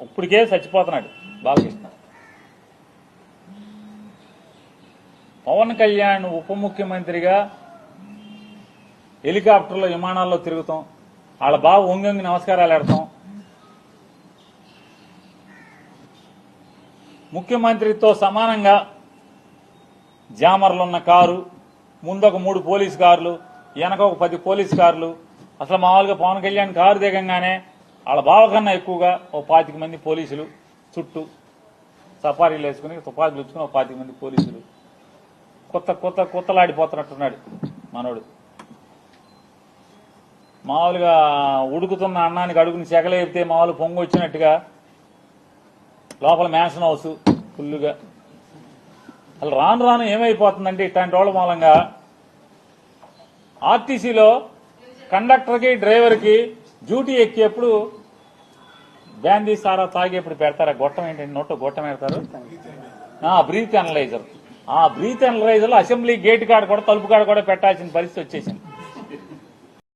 ఇప్పటికే చచ్చిపోతున్నాడు బాలకృష్ణ. పవన్ కళ్యాణ్ ఉప ముఖ్యమంత్రిగా హెలికాప్టర్లో విమానాల్లో తిరుగుతాం. వాళ్ళ బావ వంగి నమస్కారాలు ఆడతాం. ముఖ్యమంత్రితో సమానంగా జామర్లున్న కారు ముందు ఒక మూడు పోలీస్ కార్లు వెనక ఒక పది పోలీస్ కార్లు. అసలు మామూలుగా పవన్ కళ్యాణ్ కారు దిగంగానే వాళ్ళ బావ కన్నా ఎక్కువగా ఓ పాతిక మంది పోలీసులు చుట్టూ సఫారీలు వేసుకుని తుపాకులు ఇచ్చుకుని ఒక పాతిక మంది పోలీసులు. కొత్త కొత్త కొత్తలాడిపోతున్నట్టున్నాడు మనోడు. మామూలుగా ఉడుకుతున్న అన్నానికి అడుగుని సెగలేపితే మామూలు పొంగు వచ్చినట్టుగా లోపల మ్యాన్షన్ హౌస్ ఫుల్లుగా. అసలు రాను రాను ఏమైపోతుందంటే ఇట్లాంటి వాళ్ళ మూలంగా ఆర్టీసీలో కండక్టర్కి డ్రైవర్కి డ్యూటీ ఎక్కేప్పుడు బ్యాందీ సారా తాగేప్పుడు పెడతారా? గొట్టం ఏంటంటే నోట్లో గొట్టం పెడతారు? బ్రీత్ అనలైజర్ ఆ బ్రీత్ అనలైజర్ అసెంబ్లీ గేట్ కాడ కూడా తలుపు కాడ కూడా పెట్టాల్సిన పరిస్థితి వచ్చేసింది.